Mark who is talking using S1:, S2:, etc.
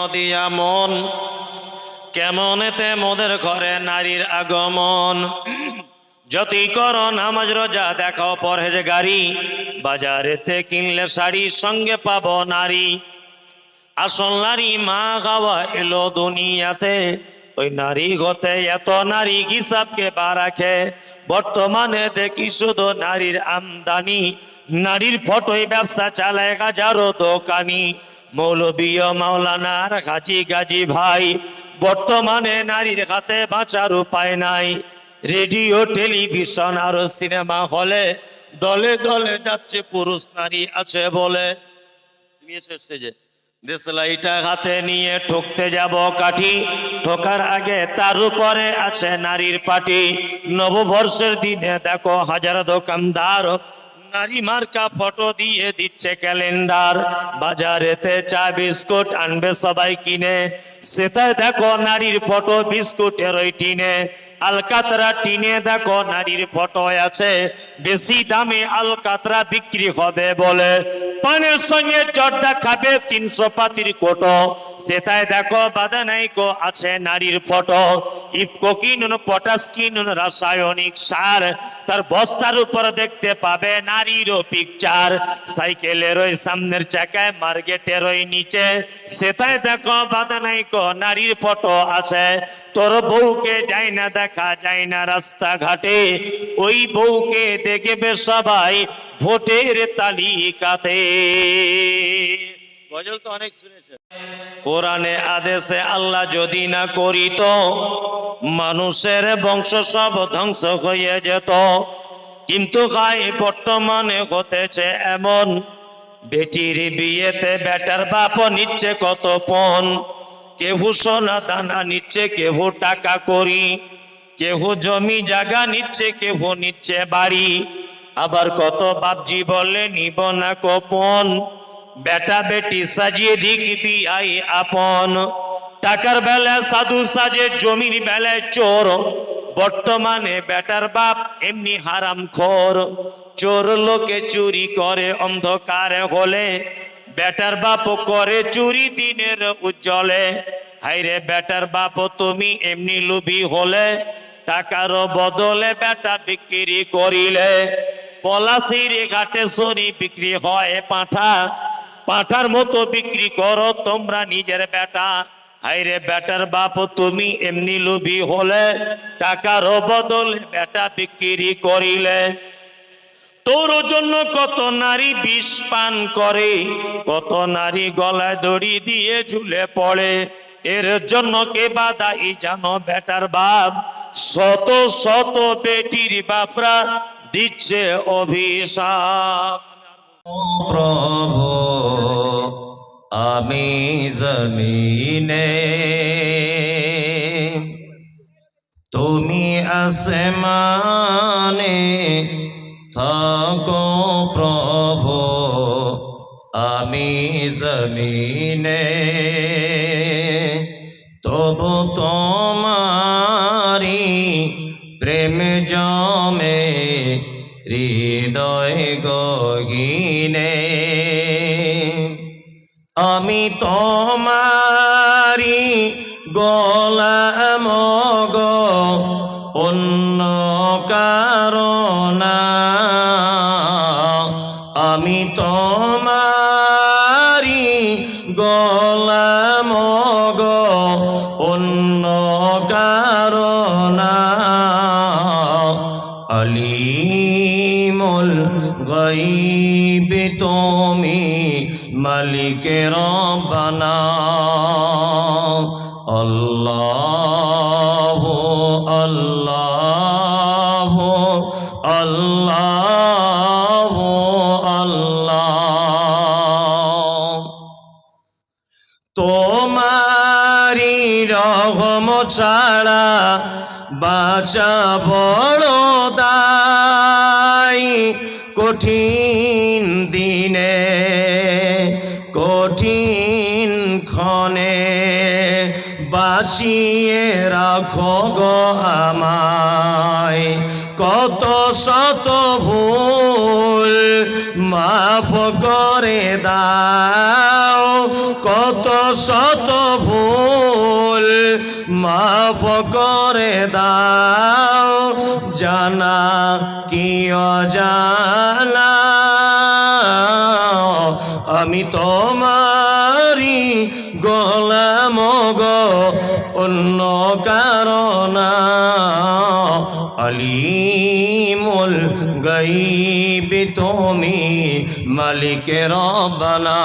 S1: নদিয়া মন কেমনেতে মোদের ঘরে নারীর আগমন? যতই কর নামাজ, রোজা দেখাও পরহেজ গাড়ি বাজারেতে কিনলে শাড়ি সঙ্গে পাবো নারী। আসল নারী মা গাওয়া এলো দুনিয়াতে, ওই নারী গতে এত নারী হিসাবকে বা রাখে। বর্তমানে দেখি শুধু নারীর আমদানি, নারীর ফটোই ব্যবসা চালায় হাজারো দোকানি। মৌলবীয় মাওলানার গাজী গাজী ভাই, বর্তমানে নারীর হাতে বাঁচার উপায় নাই। রেডিও, টেলিভিশন আর সিনেমা হলে দলে দলে যাচ্ছে পুরুষ নারী আছে বলে। তুমি দেশলাইটা হাতে নিয়ে ঠকতে যাব কাঠি, ঠোকার আগে তার উপরে আছে নারীর পাটি। নববর্ষের দিনে দেখো হাজার দোকানদার নারী মার্কা ফটো দিয়ে দিচ্ছে ক্যালেন্ডার। বাজারেতে চা, বিস্কুট আনবে সবাই কিনে। সেটাই দেখো নারীর ফটো বিস্কুটের ওই টিনে। আলকাতরা টিনে দেখো নারীর ফটো আছে। বেশি দামে আলকাতরা বিক্রি হবে বলে। পানের সঙ্গে জর্দা খাবে তিনশো পাতির কোটো। সেটাই দেখো বাদানাইকো আছে নারীর ফটো। ইফকো কিনুন, পটাশ কিনুন, রাসায়নিক সার। তার বস্তার উপর দেখতে পাবে নারীরও পিকচার সাইকেলের ওই সামনের চাকায়, মার্কেটের ওই নিচে। সেটাই দেখো বাদানাইকো নারীর ফটো আছে। তোর বউকে যায় না, দেখা যায় না রাস্তাঘাটে। ওই বউকে দেখবে সবাই ভোটের তালিকাতে। গজল তো অনেক শুনেছে কোরআনে আদেশে আল্লাহ যদি না করিত, মানুষের বংশ সব ধ্বংস হয়ে যেত। কিন্তু গায়ে বর্তমানে হতেছে এমন, বেটির বিয়েতে বেটার বাপ নিচ্ছে কত পণ কেহু সোনা দানা নিচ্ছে, কেহু টাকা করি, কেহু জমি জায়গা নিচ্ছে, কেহু নিচ্ছে বাড়ি। আবার কত বাপজি বলে, নিব না কোপন। বেটা বেটি সাজিয়ে দিকবি আই আপন। টাকার বেলায় সাধু সাজে, জমির বেলায় চোর। বর্তমানে বেটার বাপ এমনি হারাম খোর। চোর লোকে চুরি করে, অন্ধকারে হলে। বেটার বাপ করে চুরি দিনের উজ্জ্বলে। হাইরে বেটার বাপ, তুমি এমনি লুবি হলে। টাকার বদলে বেটা বিক্রি করিলে। পলাশির ঘাটে সরি বিক্রি হয় পাঠা। পাঠার মতো বিক্রি করো, তোমরা নিজের বেটা। হাইরে বেটার বাপ, তুমি এমনি লুবি হলে, টাকার বদলে বেটা বিক্রি করিলে। তোর জন্য কত নারী বিষ পান করে, কত নারী গলায় দড়ি দিয়ে ঝুলে পড়ে। এর জন্য কে বাদাই জানো বেটার বাপ? শত শত বেটির বাপরা দিচ্ছে অভিশাপ।
S2: প্রভু আমি জমিনে। তুমি আসমানে থাকো প্রভু আমি জমিনে। তবু তোমারি প্রেম জমে হৃদয় গগিনে। আমি তোমারি গোলাম আলিমুল গাইব তুমি মালিক রব্বানা। আল্লাহ আল্লাহ আল্লাহ আল্লাহ। তোমারি রহম ছাড়া বাঁচা বড় দায় কঠিন দিনে, কঠিন ক্ষণে বাঁচিয়ে রাখো গো আমায়। কত শত ভুল মাফ করে দাও, কত শত ভুল মাফ করে দাও, জানা কি অজানা? আমি তোমারি গোলাম গো, অন্য কারণা। আলিমুল গাইবি, তুমি মালিক রব্বানা